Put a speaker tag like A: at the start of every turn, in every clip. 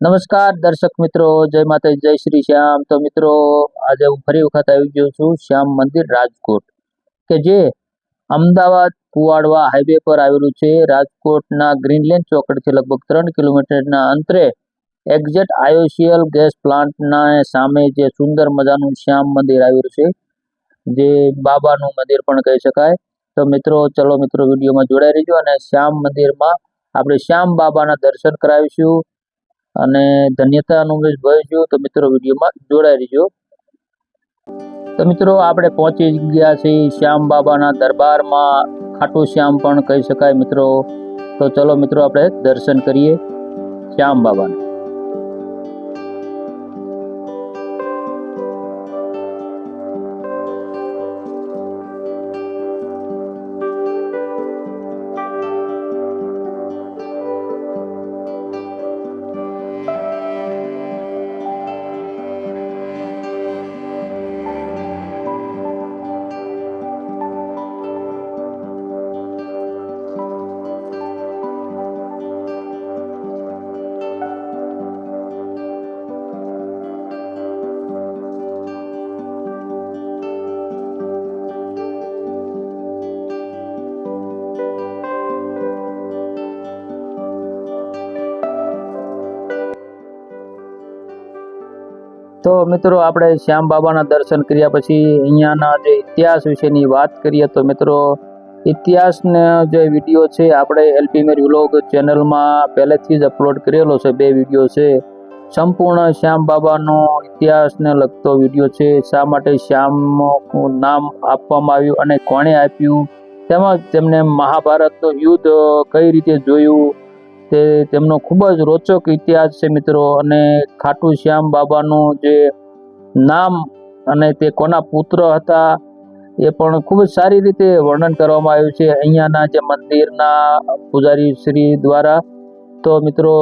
A: નમસ્કાર દર્શક મિત્રો, જય માતા જય શ્રી શ્યામ. તો મિત્રો, આજે હું ફરી વખત આવી ગયો છું શ્યામ મંદિર રાજકોટ, કે જે અમદાવાદ કુવાડવા હાઈવે પર આવેલું છે. રાજકોટના ગ્રીનલેન્ડ ચોકડથી લગભગ ત્રણ કિલોમીટરના અંતરે એક્ઝેટ આયોશિયલ ગેસ પ્લાન્ટના સામે જે સુંદર મજાનું શ્યામ મંદિર આવેલું છે, જે બાબાનું મંદિર પણ કહી શકાય. તો મિત્રો, ચલો મિત્રો વિડીયોમાં જોડાઈ રહીજો અને શ્યામ મંદિરમાં આપણે શ્યામ બાબાના દર્શન કરાવીશું. અને ધન્યતા અનુભવીશું તો મિત્રો, વિડીયોમાં જોડાઈ રહીજો. તો મિત્રો, આપણે પહોંચી ગયા છીએ શ્યામ બાબાના દરબારમાં. ખાટુ શ્યામ પણ કહી શકાય મિત્રો. તો ચલો મિત્રો, આપણે દર્શન કરીએ શ્યામ બાબાના. તો મિત્રો, આપણે શ્યામ બાબાના દર્શન કર્યા પછી અહીંયાના જે ઇતિહાસ વિશેની વાત કરીએ તો મિત્રો, ઇતિહાસનો જે વીડિયો છે, આપણે એલપી મેર વ્લોગ ચેનલમાં પહેલેથી જ અપલોડ કરેલો છે, બે વીડિયો છે. સંપૂર્ણ શ્યામ બાબાનો ઇતિહાસને લગતો વીડિયો છે. શા માટે શ્યામનું નામ આપવામાં આવ્યું અને કોણે આપ્યું? તેમજ તેમને મહાભારતનું યુદ્ધ કઈ રીતે જોયું? તેમનો ખૂબ જ રોચક ઇતિહાસ છે મિત્રો. અને ખાટુ શ્યામ બાબાનું જે નામ અને તે કોના પુત્ર હતા, એ પણ ખૂબ જ સારી રીતે વર્ણન કરવામાં આવ્યું છે. અહીંયાના જે મંદિરના પૂજારી શ્રી દ્વારા. તો મિત્રો,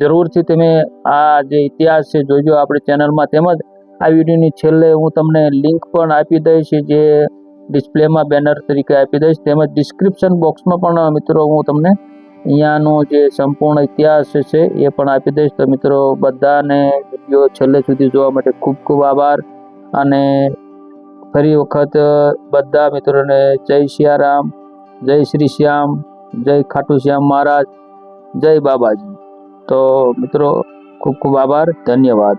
A: જરૂરથી તમે આ જે ઇતિહાસ છે જોજો આપણી ચેનલમાં. તેમજ આ વિડીયોની છેલ્લે હું તમને લિંક પણ આપી દઈશ જે ડિસ્પ્લેમાં બેનર તરીકે આપી દઈશ. તેમજ ડિસ્ક્રિપ્શન બોક્સમાં પણ મિત્રો હું તમને અહીંયાનો જે સંપૂર્ણ ઇતિહાસ છે, એ પણ આપી દઈશ. તો મિત્રો, બધાને વીડિયો છેલ્લે સુધી જોવા માટે ખૂબ ખૂબ આભાર. અને ફરી વખત બધા મિત્રોને જય સિયારામ જય શ્રી શ્યામ, જય ખાટુ શ્યામ મહારાજ, જય બાબાજી. તો મિત્રો, ખૂબ ખૂબ આભાર. ધન્યવાદ.